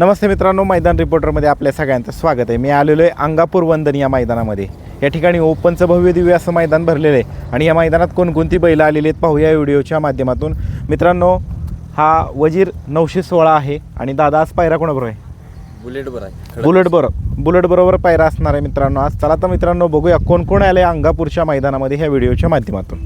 नमस्ते मित्रांनो मैदान रिपोर्टरमध्ये आपल्या सगळ्यांचं स्वागत आहे. मी आलेलो आहे अंगापूर वंदन या मैदानामध्ये. या ठिकाणी ओपनचं भव्य दिव्य असं मैदान भरलेलं आहे आणि या मैदानात कोणकोणती बैलं आलेली आहेत पाहूया या व्हिडिओच्या माध्यमातून. मित्रांनो हा वजीर नऊशे सोळा आहे आणि दादा आज पायरा कोणाबरोबर आहे? बुलेट बरं आहे. बुलेट बरोबर बुलेट बरोबर पायरा असणार आहे मित्रांनो. आज चला तर मित्रांनो बघूया कोण कोण आले अंगापूरच्या मैदानामध्ये ह्या व्हिडिओच्या माध्यमातून.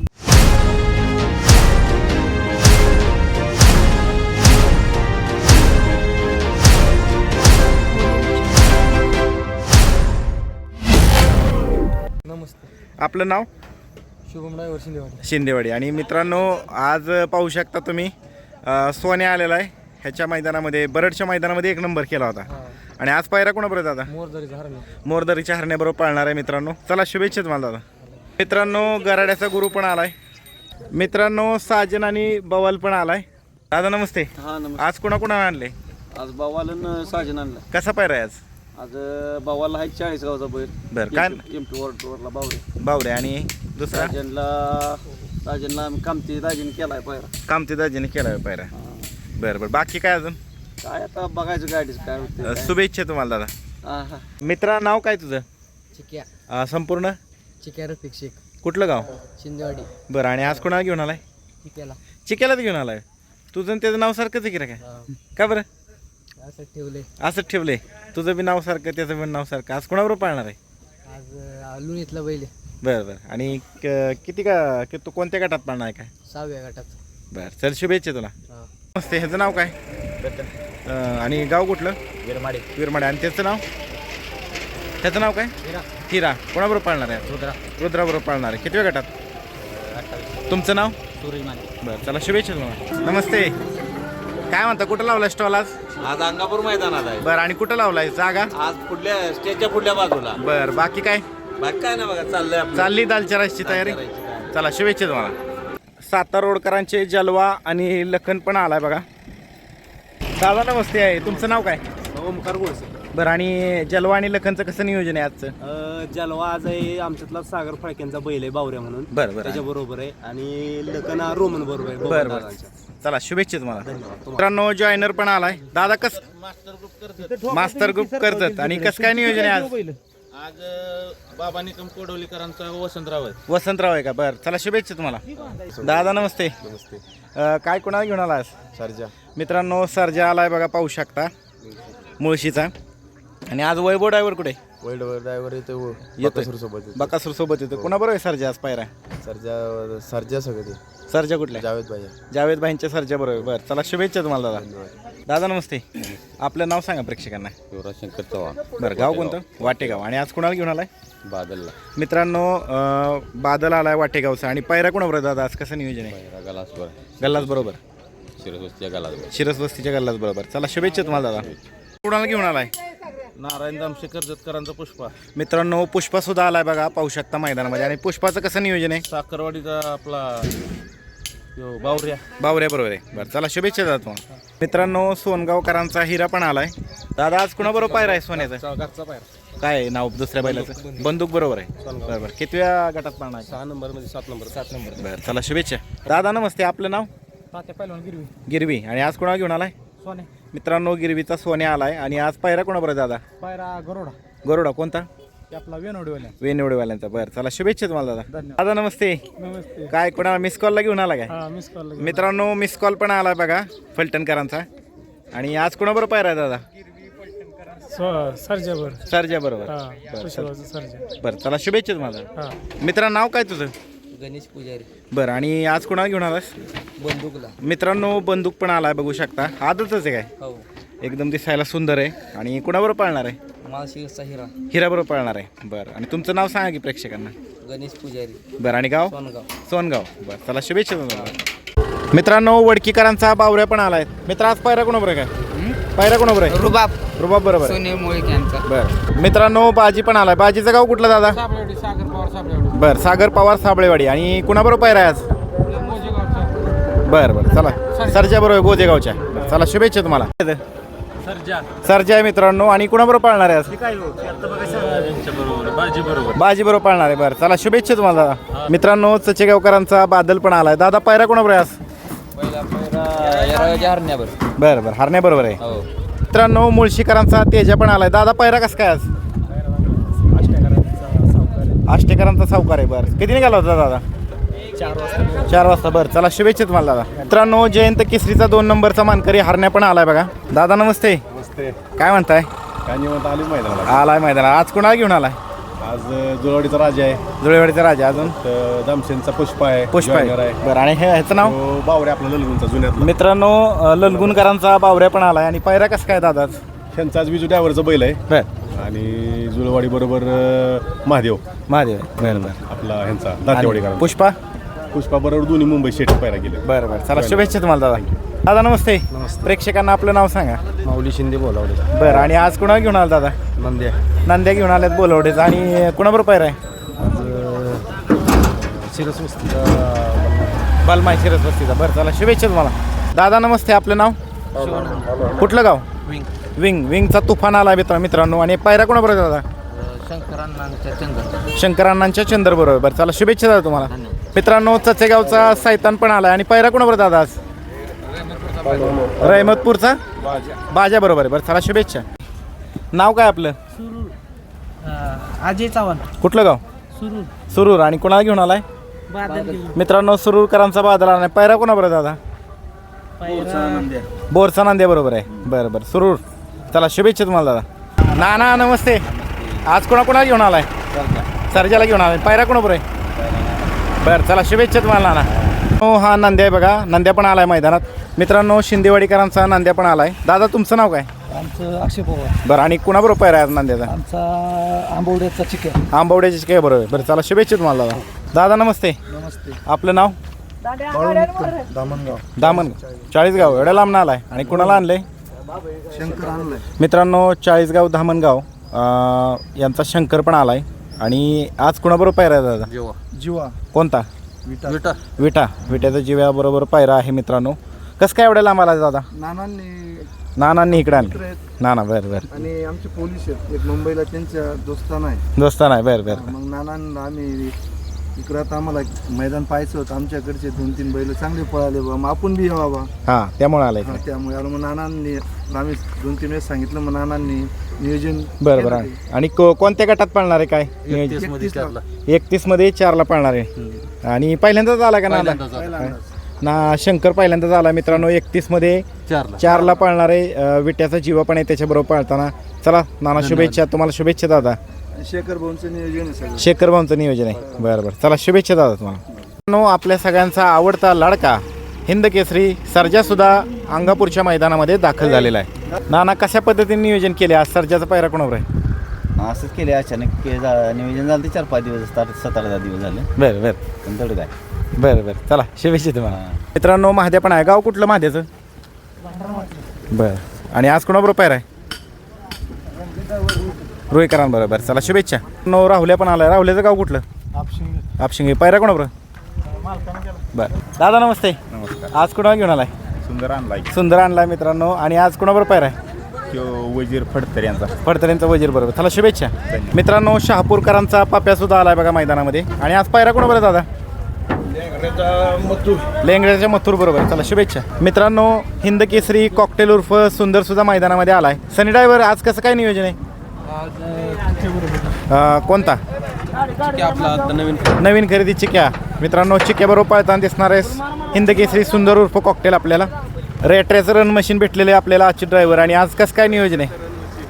आपलं नाव? शुभम ड्रायव्हर शिंदेवाडी. शिंदेवाडी. आणि मित्रांनो आज पाहू शकता तुम्ही अ, सोन्या आलेला आहे. ह्याच्या मैदानामध्ये बरडच्या मैदानामध्ये एक नंबर केला होता. आणि आज पायरा कोणाबरोबर दादा? मोरदरीचा हरणे मोरदरीच्या हरण्याबरोबर पाळणार आहे मित्रांनो. चला शुभेच्छा तुम्हाला दादा. मित्रांनो गराड्याचा गुरु पण आलाय. मित्रांनो साजन आणि बवाल पण आलाय. दादा नमस्ते. हा नमस्ते. आज कोणा कोणा आणले? आज बावालन साजन आणला. कसा पायरा आहे आज? आज बावाला आहे चाळीस गावचा बैल. बरं काय एम टी वरला बावरे बावरे आणि दुसरा? साजनला साजनला आम्ही कामती दाजीने केलाय पायरा. कामते दाजीने केला आहे पायरा. हा. बरं बरं बाकी काय अजून? काय आता बघायचं गाडीचं काय अ, होते शुभेच्छा तुम्हाला दादा. मित्रा नाव काय तुझं? चिक्या. अ, संपूर्ण? चिक्या रफिक शेख. कुठलं गाव? शिंदेवाडी. बरं आणि आज कोणाला घेऊन आलाय? चिक्याला. चिक्यालाच घेऊन आलाय. तुझं आणि त्याचं नाव सारखंच आहे की रे काय? का बरं? असं ठेवले असंच तुझं बी नाव सारखं त्याचं पण नाव सारखं. आज कोणाबरोबर पाळणार आहे? आज लुणीतला बैल बरं बरं. आणि क- किती का की तू कोणत्या गटात पाळणार आहे काय? सहाव्या गटात. बरं चल शुभेच्छा तुला. नमस्ते. ह्याचं नाव काय? अं, आणि गाव कुठलं? विरमाडे. विरमाडे. आणि त्याचं नाव? त्याचं नाव काय? हिरा. कोणाबरोबर पाळणार आहे रुद्रा. रुद्राबरोबर पाळणार आहे. किती वेळ गटात तुमचं नाव? सुरईमाने बरं चला शुभेच्छा तुम्हाला. नमस्ते. काय म्हणता कुठं लावलाय स्टॉल आज? आज अंगापूर मैदानात आहे. बरं आणि कुठं लावलाय? जागा? आज पुढल्या स्टेजच्या पुढल्या बाजूला. बरं बाकी काय? बाकी काय ना बघा चाललंय आपलं. चालली दालच्या राईसची तयारी. चला शुभेच्छा तुम्हाला. सातारा रोडकरांचे जलवा आणि लखन पण आलाय बघा. दादा नमस्ते आहे. तुमचं नाव काय? ओमकार गोळसे बरं आणि जलवा आणि लखनचं कसं नियोजन आहे आजचं? जलवा आज आहे आमच्यातला सागर फाळक्यांचा बैल आहे बावऱ्या म्हणून. बरं बरं. त्याच्या बरोबर आहे. आणि लखना रोमन बरोबर आहे बरं बरं. चला शुभेच्छा तुम्हाला. धन्यवाद मित्रांनो जॉईनर पण आलाय. दादा कस मास्टर ग्रुप करतात. आणि कसं काय नियोजन आहे आज? आज बाबा निकम कोडवलीकरांचा वसंतराव आहे वसंतराव आहे का? बरं चला शुभेच्छा तुम्हाला. दादा नमस्ते. नमस्ते. अं, काय कोणाला घेऊन आला आज? सरजा. मित्रांनो सर्जा आलाय बघा पाहू शकता. मुळशीचा. आणि आज वैभव ड्रायव्हर कुठे? वर्ल्ड ड्रायव्हर येतो येतोय. सोबत बकासूर सोबत येतो कोणाबरोबर आहे सर्जा आज पायरा सरजा सरजा सगळे ते. सर्जा कुठल्या जावेद भाई जावेद भाईंच्या सर्जा बरोबर. बरं चला शुभेच्छा तुम्हाला दादा. दादा नमस्ते. आपलं नाव सांगा प्रेक्षकांना. युवराज शंकर चव्हाण. बरं गाव कोणतं? वाटेगाव. आणि आज कोणाला घेऊन आलाय? बादलला. मित्रांनो अं, बादल आलाय वाटेगावचा. आणि पायरा कोणाबरोबर आहे दादा? आज कसं नियोजन आहे? गलासवर. गल्लाच बरोबर. शिरस्वस्तीच्या गलासवर. शिरस वस्तीच्या गल्लाच बरोबर. चला शुभेच्छा तुम्हाला दादा. कोणाला घेऊन आलाय? नारायण दामशे कर्जतकरांचा पुष्पा. मित्रांनो पुष्पा सुद्धा आलाय बघा पाहू शकता मैदानामध्ये. आणि पुष्पाचं कसं नियोजन आहे? साखरवाडीचा आपला यो बावऱ्या. बावऱ्या बरोबर आहे. बरं चला शुभेच्छा दादा तुम्हाला. मित्रांनो सोनगावकरांचा हिरा पण आलाय. दादा आज कुणाबरोबर पायरा आहे सोन्याचं? घरचा पायर. काय आहे? नाव दुसऱ्या बैलाचं? बंदूक बरोबर आहे. बरं बरं. कितव्या गटात पाळणार? आहे? सहा नंबरमध्ये सात नंबर सात नंबर बरं चला शुभेच्छा. दादा नमस्ते. आपलं नाव? तात्या पहिलवान गिरवी. गिरवी. आणि आज कोणाला घेऊन आलाय? सोने. मित्रांनो गिरवीचा सोन्या आलाय. आणि आज पायरा कोणाबरोबर दादा? पायरा गरोडा. गरुडा कोणता? ते आपला वेनोडीवाल्या वेनिवडेवाल्यांचा बरं चला शुभेच्छा तुम्हाला दादा. दादा नमस्ते. नमस्ते. काय कोणाला मिस कॉलला घेऊन आला काय? हा मिस कॉल मित्रांनो मिस कॉल पण आला बघा फलटणकरांचा. आणि आज कोणाबरोबर पायरा आहे दादा? सरजावर सरजा बरोबर. हा बरं चला. सरजा. बरं चला शुभेच्छा तुम्हाला. हा. मित्रांनो नाव काय तुझं? गणेश पुजारी. बरं आणि आज कोणाला घेऊन आलास? बंदूकला. मित्रांनो बंदूक पण आलाय बघू शकता. आदतच आहे काय? हो. एकदम दिसायला सुंदर आहे. आणि कुणाबरोबर पाळणार आहे? माळशिरचा हिरा. हिराबरोबर पाळणार आहे. बरं आणि तुमचं नाव सांगा की प्रेक्षकांना. गणेश पुजारी. बरं आणि गाव? सोनगाव. सोनगाव. बरं चला शुभेच्छा तुम्हाला. मित्रांनो वडकीकरांचा बावऱ्या पण आलाय. मित्र आज पायरा कोणाबरोबर काय पायरा कोणाबरोबर आहे रुबाब. रुबाब बरोबर आहे. सुनील मुळीक यांचा. बरं. मित्रांनो बाजी पण आलाय. बाजीचं गाव कुठलं दादा? साबळेवाडी सागर पवार साबळेवाडी. बरं सागर पवार साबळेवाडी. आणि कुणाबरोबर पायरा आहे आज? बरं बरं. चला. सरच्या बरोबर गोजेगावच्या. बरं, चला शुभेच्छा तुम्हाला. सरजा. सरजा आहे मित्रांनो. आणि कुणाबरोबर पाळणार आहे आज? बरोबर बाजी बरोबर. बाजी बरोबर पाळणार आहे. बरं. चला शुभेच्छा तुम्हाला. दादा मित्रांनो चचेगावकरांचा बादल पण आलाय. दादा पायरा कोणाबरोबर आहे आज? हरण्यावर. बरं बरं. हरण्याबरोबर आहे. हो. मित्रांनो मुळशीकरांचा तेजा पण आलाय. दादा पैरा कस काय आज? आष्टेकरांचा सावकार आहे बरं. किती निघाला होता दादा? चार वाजता बरं. चला शुभेच्छा तुम्हाला दादा. मित्रांनो जयंत केसरीचा दोन नंबरचा मानकरी हरण्या पण आलाय बघा. दादा नमस्ते. नमस्ते. काय म्हणताय? मैदानाला. आलाय मैदानात आज कुणाला घेऊन आलाय? आज जुळवाडीचा राजा आहे. जुळेवाडीचा राजा अजून? तर दामसेनचा पुष्पा आहे पुष्प जॉयनर आहे. बरं आणि हे ह्याचं नाव? तो बावरे आपला ललगुणचा जुन्यातला. मित्रांनो अं, ललगुणकरांचा बावऱ्या पण आलाय. आणि पैरा कसं काय दादा? त्यांचा आज विजू ड्रायव्हरचा बैल आहे. बर. आणि जुळवाडी बरोबर महादेव. महादेव. आहे. बरं बरं. आपला ह्यांचा आणि दातेवाडीकरांचा. पुष्पा? पुष्पा बरोबर दोन्ही मुंबई शेट पायरा गेले. बरं बरं. चला शुभेच्छा तुम्हाला दादा. दादा नमस्ते. प्रेक्षकांना आपलं नाव सांगा. माऊली शिंदे बोलावले. बरं आणि आज कुणाला घेऊन आला दादा? नंद्या. नांद्या घेऊन आल्यात बोलवडेच. आणि कुणाबरोबर पैर आहे? बालमाय शिरस वस्तीचा बरं चला शुभेच्छा तुम्हाला. दादा नमस्ते आपलं नाव? कुठलं गाव? विंग. विंग. विंगचा तुफान आला मित्र मित्रांनो. आणि पायरा कोणाबरोबर आहे दादा? शंकरांनाच्या चंद्र शंकरांनांच्या चंद्र बरोबर बरं चला शुभेच्छा दादा तुम्हाला. मित्रांनो चचेगावचा सैतान पण आला आणि पायरा कोणाबरोबर दादा आज? रहमतपूरचा? बाजा. बरोबर आहे. बरं चला शुभेच्छा. नाव काय आपलं? अजय चव्हाण. कुठलं गाव? सुरू सुरूर. आणि कोणाला घेऊन आलाय? मित्रांनो सुरूरकरांचा बादल आला नाही. पैरा कोणाबरोबर दादा? बोरचा नांदे बरोबर आहे. बरं बरं. सुरूर. चला शुभेच्छा तुम्हाला दादा. ना ना नमस्ते. आज कोणा कोणाला घेऊन आलाय? सर्जाला घेऊन आलाय. पायरा कोणाबरोबर आहे? बरं चला शुभेच्छा तुम्हाला नाना. हो हा नांद्या आहे बघा. नांद्या पण आलाय मैदानात. मित्रांनो शिंदेवाडीकरांचा नांद्या पण आलाय. दादा तुमचं नाव काय? आमचं अक्षय पवार. बरं आणि कुणाबरोबर पायरा आहे आज नांद्याचा? आमचा आंबवड्याचा चिक्या. आंबवड्याची काय बरोबर आहे बरं चला शुभेच्छा तुम्हाला दादा. दादा नमस्ते. नमस्ते. आपलं नाव? दामणगाव दामणगाव चाळीसगाव एवढ्या लांब आलाय आणि कुणाला आणलंय? शंकर आणलाय. मित्रांनो चाळीसगाव धामणगाव अं, यांचा शंकर पण आलाय. आणि आज कुणाबरोबर पायरा आहे दादा? जीवा. कोणता? विटा. विटा. विट्याचा जिव्याबरोबर पायरा आहे मित्रांनो. कसं काय एवढ्या लांब आला दादा? नानांनी नानांनी इकडे आणले. आहेत. नाना बरं बरं. आणि आमचे पोलीस आहेत. एक मुंबईला त्यांच्या दोस्ताना आहे. दोस्ताना आहे बरं बरं. मग नानांना आम्ही इकडं आता आम्हाला मैदान पाहायचं होतं. आमच्याकडचे दोन तीन बैल चांगले पळाले बा. मग आपण बी यावा बा. हां त्यामुळे आलाय. हा, त्यामुळे आलो. मग नानांनी आम्ही दोन तीन वेळेस सांगितलं मग नानांनी नियोजन बरं केलं. बरं. ते. आणि को कोणत्या गटात पळणार आहे काय? एकतीसमध्ये एकतीसला. चारला. एकतीसमध्ये चारला पळणार आहे. आणि पहिल्यांदाच आला का नाना? पहिल्यांदाच आला. ना शंकर पहिल्यांदाच आला मित्रांनो एकतीसमध्ये चारला. चारला पाळणारे विट्याचा जीवा पण आहे त्याच्याबरोबर पाळताना. चला नाना शुभेच्छा तुम्हाला शुभेच्छा दादा. शेखर भाऊंचं नियोजन शेखर भाऊंचं नियोजन आहे. बरं बरं. चला शुभेच्छा दादा तुम्हाला. नो आपल्या सगळ्यांचा आवडता लाडका हिंद केसरी सर्जा सुद्धा अंगापूरच्या मैदानामध्ये दाखल झालेला आहे. नाना कशा पद्धतीने नियोजन केले? आज सर्जाचा पायरा कोणावर आहे? असंच केले. अचानक नियोजन झालं ते चार पाच दिवस सात सात आठ दहा दिवस झाले. बरं बरं. पण तेवढं काय. बरं बरं. चला शुभेच्छा तुम्हाला. मित्रांनो महाद्या पण आहे. गाव कुठलं महाद्याचं बरं. आणि आज कोणाबरोबर पायरा आहे? रोहिकरांबरोबर बरं चला शुभेच्छा. नो राहुल्या पण आलाय. राहुल्याचं गाव कुठलं? आपशिंगे. पायरा कोणाबरोबर? बरं. दादा नमस्ते. नमस्कार. आज कुणाला घेऊन आलाय? सुंदर आणलाय. सुंदर आणलाय मित्रांनो. आणि आज कोणाबरोबर पायरा आहे? तो वजीर फडतर यांचा. फडतऱ्यांचा वजीर बरोबर. चला शुभेच्छा. मित्रांनो शहापूरकरांचा पाप्या सुद्धा आलाय बघा मैदानामध्ये. आणि आज पायरा कोणाबरोबर आहे दादा? लेंगड्याच्या मथुर. बरोबर. चला शुभेच्छा. मित्रांनो हिंद केसरी कॉकटेल उर्फ सुंदर सुद्धा मैदानामध्ये आलाय. सनी ड्रायव्हर आज कसं काय नियोजन आहे? अं, कोणता? नवीन नवीन खरेदी चिक्या मित्रांनो चिक्याबरोबर पळताना दिसणार आहे हिंद केसरी सुंदर उर्फ कॉकटेल आपल्याला. रेट्रेचं रन मशीन भेटलेले आहे आपल्याला आजचे ड्रायव्हर आणि आज कसं काय नियोजन आहे?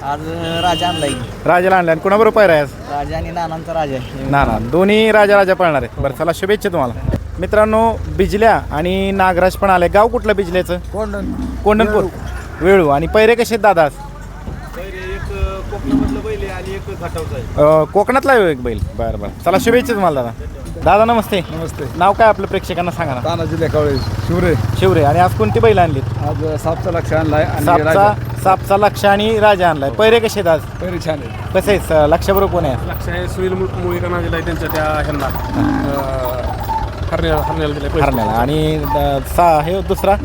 आज राजा आणलाय. राजाला आणलं आणि कुणाबरोबर आहे आज राजा आणि नानांचा राजा. ना ना दोन्ही राजा राजा पळणार आहेत. बरं चला शुभेच्छा तुम्हाला. मित्रांनो बिजल्या आणि नागराज पण आले. गाव कुठलं बिजल्याचं? कोंडण कोंडणपूर वेळू. आणि पैरे कसे आहेत दादा? अं, कोकणातला आहे एक बैल. बरं बरं. चला शुभेच्छा तुम्हाला दादा. दादा नमस्ते. नमस्ते. नाव काय आपलं प्रेक्षकांना सांगा ना. तानाजी लेखावळे शिवरे. शिवरे. आणि आज कोणती बैल आणलीत? आज सापचा लक्ष आणलाय आणि सापचा सापचा लक्ष आणि राजा आणलाय. पैरे कसे आहेत आज? पहिले छान आहे कसे आहेत? लक्षाबरोबर कोण आहे? लक्ष आहे सुनील मुळीकर नाव दिलाय त्यांच्या त्या ह्यांना. हरण्याला हरण्याला पैसे. हरण्याला. आणि अं, सा हे दुसरा?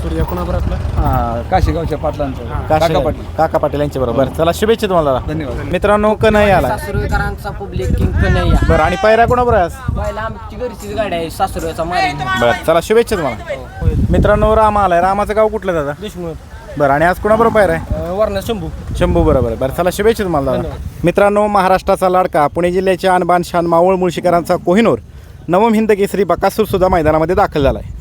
सूर्या कुणाबर आपला काशीगावच्या पाटलांचं. काका पाटील काका पाटील यांच्या बरोबर. चला शुभेच्छा तुम्हाला. धन्यवाद. मित्रांनो कन्हई आला सासुरकरांचा पब्लिक किंग कन्हैया. बरं आणि पायरा कोणाबरोबर आहे आज? पहिला आमची घरचीच गाडी आहे सासुरचा मारी. बरं चला शुभेच्छा तुम्हाला. मित्रांनो रामा आलाय. रामाचं गाव कुठलं दादा? दुश्मन बरं आणि आज कोणाबरोबर पायर आहे? वर्ण शंभू. शंभू बरोबर आहे. बरं चला शुभेच्छा तुम्हाला दादा. मित्रांनो महाराष्ट्राचा लाडका पुणे जिल्ह्याच्या अनबान शान मावळ मुळशीकरांचा कोहिनूर. नवम हिंद केसरी बकासूरसुद्धा मैदानामध्ये दाखल झाला आहे